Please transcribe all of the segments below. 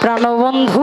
প্রাণবন্ধু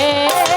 রে